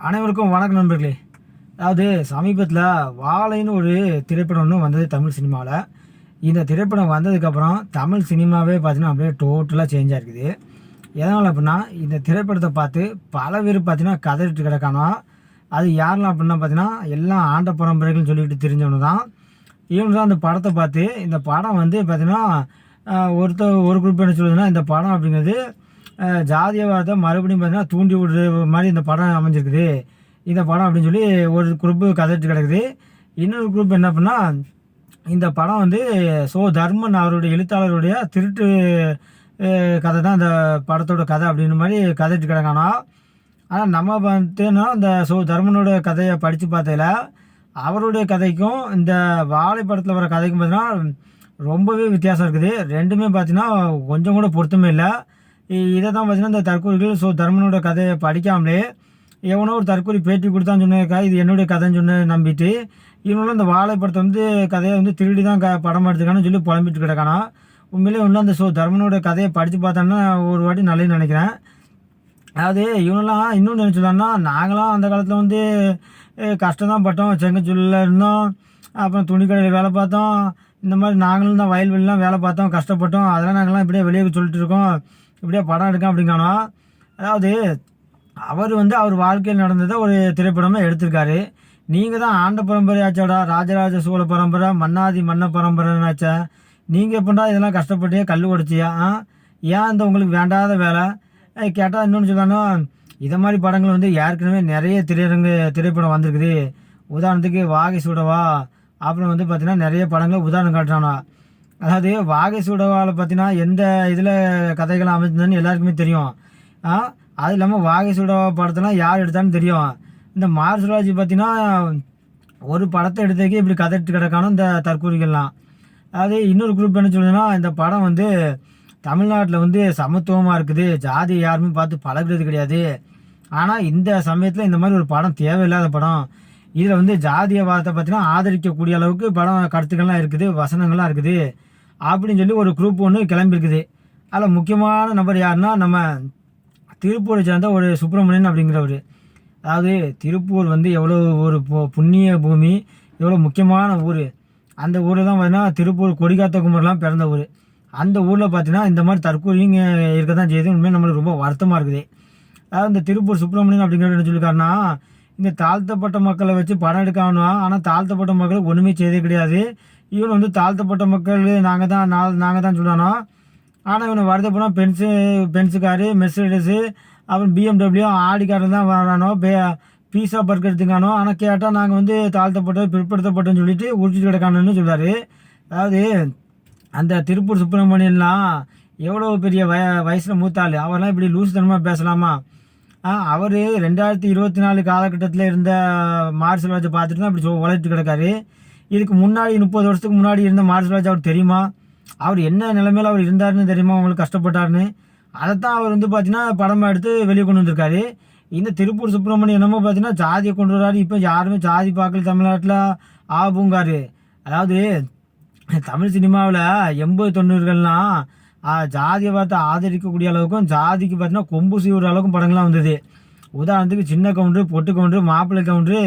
அனைவருக்கும் வணக்கம் நண்பர்களே. அதாவது சமீபத்தில் வாழைன்னு ஒரு திரைப்படம் ஒன்று வந்தது தமிழ் சினிமாவில் இந்த திரைப்படம் வந்ததுக்கப்புறம் தமிழ் சினிமாவே பார்த்தீங்கன்னா அப்படியே டோட்டலாக சேஞ்ச் ஆயிருக்குது எதனால் அப்படின்னா இந்த திரைப்படத்தை பார்த்து பல பேர் பார்த்தீங்கன்னா கதறிட்டு கிடக்கானோ அது யாரெல்லாம் அப்படின்னா பார்த்தீங்கன்னா எல்லாம் ஆண்ட பரம்பரைகள்னு சொல்லிட்டு தெரிஞ்சவனு தான். இவனு தான் அந்த படத்தை பார்த்து இந்த படம் வந்து பார்த்தீங்கன்னா ஒருத்தர் ஒரு குரூப் என்ன சொல்லுதுன்னா இந்த படம் அப்படிங்கிறது ஜாதியவாதத்தை மறுபடியும் பார்த்தீங்கன்னா தூண்டி விடுற மாதிரி இந்த படம் அமைஞ்சிருக்குது. இந்த படம் அப்படின்னு சொல்லி ஒரு குரூப்பு கதைட்டு கிடக்குது. இன்னொரு குரூப் என்ன பண்ணால் இந்த படம் வந்து சோ தர்மன் அவருடைய எழுத்தாளருடைய திருட்டு கதை தான் இந்த படத்தோட கதை அப்படின்னு மாதிரி கதைட்டு கிடக்கானா. ஆனால் நம்ம பார்த்தீங்கன்னா இந்த சோ தர்மனோட கதையை படித்து பார்த்ததில் அவருடைய கதைக்கும் இந்த வாழை படத்தில் வர கதைக்கும் பார்த்தீங்கன்னா ரொம்பவே வித்தியாசம் இருக்குது. ரெண்டுமே பார்த்தீங்கன்னா கொஞ்சம் கூட பொருத்தமே இல்லை. இதை தான் பார்த்தீங்கன்னா இந்த தற்கொலைகள். ஸோ தர்மனோட கதையை படிக்காமலே எவனோ ஒரு தற்கொலை பேட்டி கொடுத்தான்னு சொன்னேக்கா இது என்னுடைய கதைன்னு சொன்ன நம்பிட்டு இவனும் இந்த வாழைப்படத்தை வந்து கதையை வந்து திருடி தான் க படம் எடுத்துக்கான்னு சொல்லி புலம்பிட்டு கிடக்கானா. உண்மையிலே ஒன்றும் அந்த ஸோ தர்மனோட கதையை படித்து பார்த்தோன்னா ஒரு வாட்டி நல்லது நினைக்கிறேன். அதாவது இவனெல்லாம் இன்னொன்று நினச்சிடலாம்னா நாங்களாம் அந்த காலத்தில் வந்து கஷ்டம் தான் பட்டோம் செங்கச்சூரில் இருந்தோம் அப்புறம் துணிக்கடையில் வேலை பார்த்தோம் இந்த மாதிரி நாங்களும் தான் வயல்வெளிலாம் வேலை பார்த்தோம் கஷ்டப்பட்டோம் அதெல்லாம் நாங்களாம் இப்படியே வெளியே சொல்லிட்டு இருக்கோம். இப்படியே படம் எடுக்க அப்படிங்கானோ அதாவது அவர் வந்து அவர் வாழ்க்கையில் நடந்ததை ஒரு திரைப்படமாக எடுத்திருக்காரு. நீங்கள் தான் ஆண்ட பரம்பரையாச்சோடா ராஜராஜ சோழ பரம்பரை மன்னாதி மன்ன பரம்பரைனாச்சா? நீங்கள் எப்படா இதெல்லாம் கஷ்டப்பட்டு கல் உடச்சியா ஆ? ஏன் இந்த உங்களுக்கு வேண்டாத வேலை? கேட்டால் இன்னொன்று சொல்லானோ இதை மாதிரி படங்கள் வந்து ஏற்கனவே நிறைய திரையரங்கு திரைப்படம் வந்திருக்குது. உதாரணத்துக்கு வாகை சுடவா அப்புறம் வந்து பார்த்திங்கன்னா நிறைய படங்கள் உதாரணம் காட்டுறானா. அதாவது வாகை சூடவாவில் பார்த்தீங்கன்னா எந்த இதில் கதைகள் அமைந்ததுன்னு எல்லாருக்குமே தெரியும். அது இல்லாமல் வாகை சூடவா படத்தெல்லாம் யார் எடுத்தான்னு தெரியும். இந்த மார்சுராஜ் பார்த்தீங்கன்னா ஒரு படத்தை எடுத்ததுக்கே இப்படி கதைட்டு கிடக்கானோ இந்த தற்கூரிகள்லாம் அதாவது இன்னொரு குரூப் என்ன சொல்லுதுன்னா இந்த படம் வந்து தமிழ்நாட்டில் வந்து சமத்துவமாக இருக்குது. ஜாதி யாருமே பார்த்து பழகுறது கிடையாது. ஆனால் இந்த சமயத்தில் இந்த மாதிரி ஒரு படம் தேவையில்லாத படம். இதில் வந்து ஜாதியவாதத்தை பார்த்தீங்கன்னா ஆதரிக்கக்கூடிய அளவுக்கு படம் கருத்துக்கள்லாம் இருக்குது வசனங்கள்லாம் இருக்குது. அப்படின்னு சொல்லி ஒரு குரூப் ஒன்று கிளம்பியிருக்குது. அதில் முக்கியமான நபர் யாருன்னா நம்ம திருப்பூரை சேர்ந்த ஒரு சுப்பிரமணியன் அப்படிங்கிறவர். அதாவது திருப்பூர் வந்து எவ்வளோ ஒரு பு- புண்ணிய பூமி எவ்வளோ முக்கியமான ஊர். அந்த ஊரில் தான் பார்த்தீங்கன்னா திருப்பூர் கொடிகாத்த குமரெலாம் பிறந்த ஊர். அந்த ஊரில் பார்த்தீங்கன்னா இந்த மாதிரி தற்கொலையும் இருக்க தான் செய்யுது. உண்மையாக நம்மளுக்கு ரொம்ப வருத்தமாக இருக்குது. அதாவது இந்த திருப்பூர் சுப்பிரமணியன் அப்படிங்கிறது என்ன சொல்லியிருக்காருன்னா இந்த தாழ்த்தப்பட்ட மக்களை வச்சு படம் எடுக்கணும் ஆனால் தாழ்த்தப்பட்ட மக்களுக்கு ஒன்றுமே செய்தே கிடையாது. இவன் வந்து தாழ்த்தப்பட்ட மக்கள் நாங்கள் தான் நான் நாங்கள் தான் சொல்கிறானோ ஆனால் இவனை வருது போனால் பென்ஸு பென்ஸு காரு மெர்சடிஸு அப்புறம் பிஎம்டபிள்யூ ஆடி காரில் தான் வரானோ பே பீஸா பர்கர் எடுத்துக்கானோ? ஆனால் கேட்டால் நாங்கள் வந்து தாழ்த்தப்பட்ட பிற்படுத்தப்பட்டோன்னு சொல்லிட்டு உடிச்சிட்டு கிடக்கானு சொல்றாரு. அதாவது அந்த திருப்பூர் சுப்பிரமணியன்லாம் எவ்வளோ பெரிய வய வயசில் மூத்தாள்? அவர்லாம் இப்படி லூசுத்தனமாக பேசலாமா? அவர் ரெண்டாயிரத்தி இருபத்தி நாலு காலகட்டத்தில் இருந்த மார்சல் ராஜை பார்த்துட்டு தான் இப்படி சொ- உழைச்சிட்டு கிடக்காரு. இதுக்கு முன்னாடி முப்பது வருஷத்துக்கு முன்னாடி இருந்த மார்ஷல் அவர் தெரியுமா? அவர் என்ன நிலைமையில் அவர் இருந்தாருன்னு தெரியுமா? அவங்களுக்கு கஷ்டப்பட்டாருன்னு. அதைத்தான் அவர் வந்து பார்த்தீங்கன்னா படமாக எடுத்து வெளியே கொண்டு வந்திருக்காரு. இந்த திருப்பூர் சுப்பிரமணியம் என்னமோ பார்த்தீங்கன்னா ஜாதியை கொண்டு வர்றாரு இப்போ யாருமே ஜாதி பார்க்கல தமிழ்நாட்டில். ஆபுங்காரு. அதாவது தமிழ் சினிமாவில் எண்பது தொண்ணூறுகள்லாம் ஜாதியை பார்த்து ஆதரிக்கக்கூடிய அளவுக்கும் ஜாதிக்கு பார்த்தீங்கன்னா கொம்பு சீவுற அளவுக்கும் படங்கள்லாம் வந்தது. உதாரணத்துக்கு சின்ன கவுண்டரு பொட்டு கவுண்டரு மாப்பிள்ளை கவுண்டரு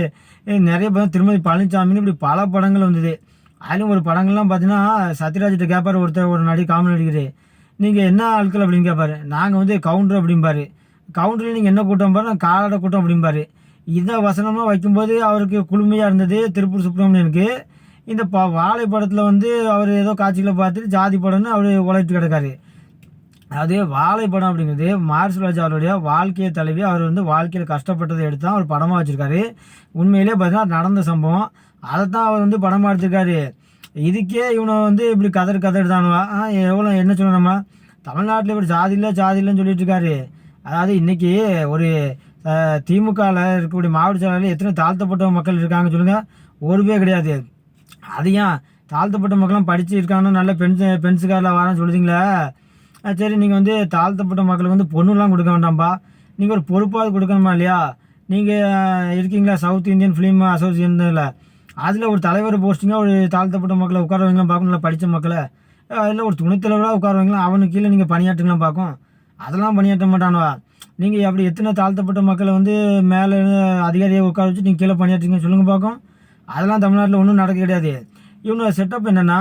நிறைய படம் திருமதி பழனிசாமின்னு இப்படி பல படங்கள் வந்தது. அதிலும் ஒரு படங்கள்லாம் பார்த்தீங்கன்னா சத்யராஜ்கிட்ட கேட்பார் ஒருத்தர் ஒரு நடி காமெடி நடிகர். நீங்கள் என்ன ஆட்கள் அப்படின்னு கேட்பாரு நாங்கள் வந்து கவுண்டர் அப்படிம்பாரு. கவுண்டரில் நீங்கள் என்ன கூட்டம் பாரு நான் காலாட கூட்டம் அப்படிம்பாரு. இதை வசனமாக வைக்கும்போது அவருக்கு குளுமையாக இருந்தது திருப்பூர் சுப்பிரமணியனுக்கு. இந்த ப வாழை படத்தில் வந்து அவர் ஏதோ காட்சிகளை பார்த்துட்டு ஜாதி படம்னு அவர் உழைத்து கிடக்காரு. அதே வாழைப்படம் அப்படிங்கிறது அப்படிங்கிறது மார்சுராஜ் அவருடைய வாழ்க்கையை தழுவி அவர் வந்து வாழ்க்கையில் கஷ்டப்பட்டதை எடுத்து தான் அவர் படமாக வச்சுருக்காரு. உண்மையிலே பார்த்தீங்கன்னா நடந்த சம்பவம். அதை தான் அவர் வந்து படமாக எடுத்திருக்காரு. இதுக்கே இவனை வந்து இப்படி கதறு கதறுதானுவா எவ்வளோ என்ன சொல்லணும் நம்ம? தமிழ்நாட்டில் இப்படி ஜாதி இல்லை ஜாதி இல்லைன்னு சொல்லிட்டு இருக்காரு. அதாவது இன்றைக்கி ஒரு திமுகவில் இருக்கக்கூடிய மாவட்ட செயலாளர் எத்தனை தாழ்த்தப்பட்ட மக்கள் இருக்காங்க சொல்லுங்கள் ஒரு பேர் கிடையாது. அது ஏன் தாழ்த்தப்பட்ட மக்களும் படிச்சு இருக்காங்கன்னு நல்ல பென்ஸ் பென்ஸுக்காரில் வரேன்னு சொல்லுதீங்களே? சரி நீங்கள் வந்து தாழ்த்தப்பட்ட மக்களுக்கு வந்து பொண்ணுலாம் கொடுக்க வேண்டாம்ப்பா நீங்கள் ஒரு பொறுப்பாவது கொடுக்கணுமா இல்லையா? நீங்கள் இருக்கீங்களா? சவுத் இந்தியன் ஃபிலிம் அசோசியேஷனில் அதில் ஒரு தலைவர் போஸ்டிங்காக ஒரு தாழ்த்தப்பட்ட மக்களை உட்கார வைங்களாம் பார்க்கும் படித்த மக்களை. அதில் ஒரு துணைத்தலைவராக உட்கார வைங்களாம் அவனுக்கு கீழே நீங்கள் பணியாற்றுங்களாம் பார்க்கும் அதெல்லாம் பணியாற்ற மாட்டானுவா? நீங்கள் அப்படி எத்தனை தாழ்த்தப்பட்ட மக்களை வந்து மேலே அதிகாரியை உட்கார வச்சு நீங்கள் கீழே பணியாற்றுங்க சொல்லுங்கள் பார்க்கும் அதெல்லாம் தமிழ்நாட்டில் ஒன்றும் நடக்க கிடையாது. இவனோட செட்டப் என்னென்னா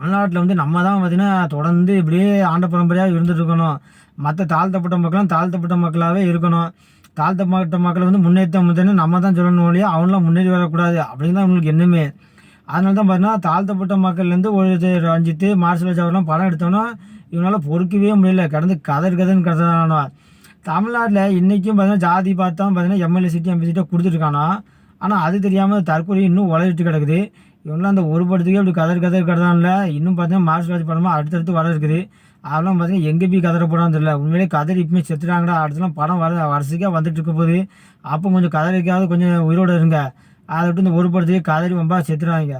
தமிழ்நாட்டில் வந்து நம்ம தான் பார்த்தீங்கன்னா தொடர்ந்து இப்படியே ஆண்ட பரம்பரையாக இருந்துட்டு இருக்கணும் மற்ற தாழ்த்தப்பட்ட மக்களும் தாழ்த்தப்பட்ட மக்களாகவே இருக்கணும். தாழ்த்தப்பட்ட மக்களை வந்து முன்னேற்ற முதல்ல நம்ம தான் சொல்லணும் இல்லையா அவங்களாம் முன்னேறி வரக்கூடாது அப்படின்னு தான் அவங்களுக்கு எண்ணமே. அதனால தான் பார்த்தீங்கன்னா தாழ்த்தப்பட்ட மக்கள்லேருந்து ஒரு இது ரஞ்சித்து மார்ஷல் அவர்லாம் படம் எடுத்தோன்னா இவனால் பொறுக்கவே முடியல. கடந்து கதர் கதன்னு கதறானா. தமிழ்நாட்டில் இன்றைக்கும் பார்த்தீங்கன்னா ஜாதி பார்த்தா பார்த்தீங்கன்னா எம்எல்ஏ சீட்டு எம்பி சீட்டை கொடுத்துட்ருக்கானா ஆனால் அது தெரியாமல் தற்கொலை இன்னும் உழைச்சிட்டு கிடக்குது. இவங்களாம் அந்த ஒரு படத்துக்கே அப்படி கதர் கதர் கதறான்ல இன்னும் பார்த்தீங்கன்னா மார்ச் ராஜ் படமாக அடுத்தடுத்து வர இருக்குது. அதெல்லாம் பார்த்தீங்கன்னா எங்கே போய் கதற போடான்னு தெரியல. உண்மையிலே கதர் இப்பவுமே செத்துட்டாங்கடா. அடுத்தலாம் படம் வர வரிசைக்காக வந்துட்டு இருக்க போது அப்போ கொஞ்சம் கதறிக்காவது கொஞ்சம் உயிரோடு இருங்க. அதை விட்டு இந்த ஒரு படத்துக்கே கதறி வம்பா செத்துறாங்க.